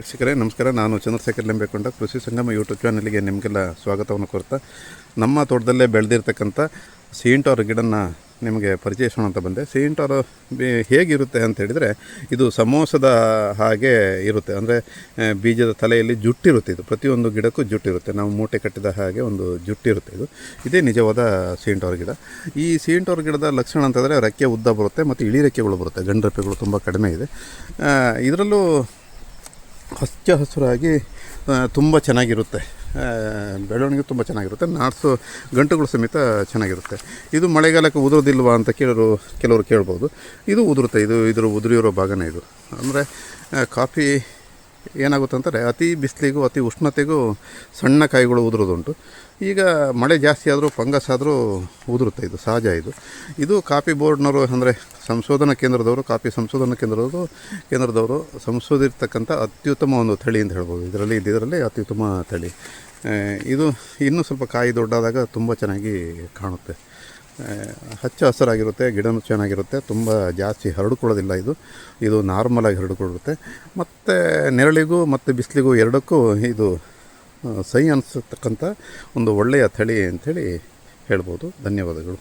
ವೀಕ್ಷಕರೇ, ನಮಸ್ಕಾರ. ನಾನು ಚಂದ್ರಶೇಖರ್ ಲಿಂಬೆಕೊಂಡ. ಕೃಷಿ ಸಂಗಮ ಯೂಟ್ಯೂಬ್ ಚಾನಲ್ಗೆ ನಿಮಗೆಲ್ಲ ಸ್ವಾಗತವನ್ನು ಕೋರ್ತಾ ನಮ್ಮ ತೋಟದಲ್ಲೇ ಬೆಳೆದಿರ್ತಕ್ಕಂಥ ಸೀಂಟೋರ್ ಗಿಡನ ನಿಮಗೆ ಪರಿಚಯಿಸೋಣ ಅಂತ ಬಂದೆ. ಸೀಂಟೋರ್ ಹೇಗಿರುತ್ತೆ ಅಂತ ಹೇಳಿದರೆ, ಇದು ಸಮೋಸದ ಹಾಗೆ ಇರುತ್ತೆ. ಅಂದರೆ ಬೀಜದ ತಲೆಯಲ್ಲಿ ಜುಟ್ಟಿರುತ್ತೆ ಇದು. ಪ್ರತಿಯೊಂದು ಗಿಡಕ್ಕೂ ಜುಟ್ಟಿರುತ್ತೆ. ನಾವು ಮೂಟೆ ಕಟ್ಟಿದ ಹಾಗೆ ಒಂದು ಜುಟ್ಟಿರುತ್ತೆ ಇದು. ಇದೇ ನಿಜವಾದ ಸೀಂಟೋರ್ ಗಿಡ. ಈ ಸೀಂಟೋರ್ ಗಿಡದ ಲಕ್ಷಣ ಅಂತಂದರೆ ರೆಕ್ಕೆ ಉದ್ದ ಬರುತ್ತೆ, ಮತ್ತು ಇಳಿ ರೆಕ್ಕೆಗಳು ಬರುತ್ತೆ. ಗಂಡು ರೆಕ್ಕೆಗಳು ತುಂಬ ಕಡಿಮೆ ಇದೆ. ಇದರಲ್ಲೂ ಹಚ್ಚ ಹಸಿರಾಗಿ ತುಂಬ ಚೆನ್ನಾಗಿರುತ್ತೆ. ಬೆಳವಣಿಗೆ ತುಂಬ ಚೆನ್ನಾಗಿರುತ್ತೆ. ನಾಟ್ಸು ಗಂಟುಗಳು ಸಮೇತ ಚೆನ್ನಾಗಿರುತ್ತೆ. ಇದು ಮಳೆಗಾಲಕ್ಕೆ ಉದುರೋದಿಲ್ವಾ ಅಂತ ಕೇಳೋರು, ಕೆಲವರು ಕೇಳ್ಬೋದು. ಇದು ಉದುರುತ್ತೆ. ಇದು ಇದರ ಉದುರಿರೋ ಭಾಗನೇ ಇದು. ಅಂದರೆ ಕಾಫಿ ಏನಾಗುತ್ತೆ ಅತಿ ಬಿಸಿಲಿಗೂ, ಅತಿ ಉಷ್ಣತೆಗೂ ಸಣ್ಣ ಕಾಯಿಗಳು ಉದುರೋದುಂಟು. ಈಗ ಮಳೆ ಜಾಸ್ತಿ ಆದರೂ, ಫಂಗಸ್ ಆದರೂ ಉದುರುತ್ತೆ ಇದು, ಸಹಜ ಇದು. ಇದು ಕಾಫಿ ಬೋರ್ಡ್ನವರು ಅಂದರೆ ಸಂಶೋಧನಾ ಕೇಂದ್ರದವರು ಕಾಫಿ ಸಂಶೋಧನಾ ಕೇಂದ್ರದವರು ಕೇಂದ್ರದವರು ಸಂಶೋಧಿರ್ತಕ್ಕಂಥ ಅತ್ಯುತ್ತಮ ಒಂದು ತಳಿ ಅಂತ ಹೇಳ್ಬೋದು. ಇದರಲ್ಲಿ ಇದರಲ್ಲಿ ಅತ್ಯುತ್ತಮ ತಳಿ ಇದು ಇನ್ನೂ ಸ್ವಲ್ಪ ಕಾಯಿ ದೊಡ್ಡಾದಾಗ ತುಂಬ ಚೆನ್ನಾಗಿ ಕಾಣುತ್ತೆ. ಹಚ್ಚ ಹಸಿರಾಗಿರುತ್ತೆ, ಗಿಡನೂ ಚೆನ್ನಾಗಿರುತ್ತೆ, ತುಂಬ ಜಾಸ್ತಿ ಹರಡಿಕೊಳ್ಳೋದಿಲ್ಲ ಇದು. ಇದು ನಾರ್ಮಲಾಗಿ ಹರಡಿಕೊಳ್ಳುತ್ತೆ. ಮತ್ತು ನೆರಳಿಗೂ ಮತ್ತು ಬಿಸಿಲಿಗೂ ಎರಡಕ್ಕೂ ಇದು ಸೈ ಅನಿಸ್ತಕ್ಕಂಥ ಒಂದು ಒಳ್ಳೆಯ ತಳಿ ಅಂಥೇಳಿ ಹೇಳ್ಬೋದು. ಧನ್ಯವಾದಗಳು.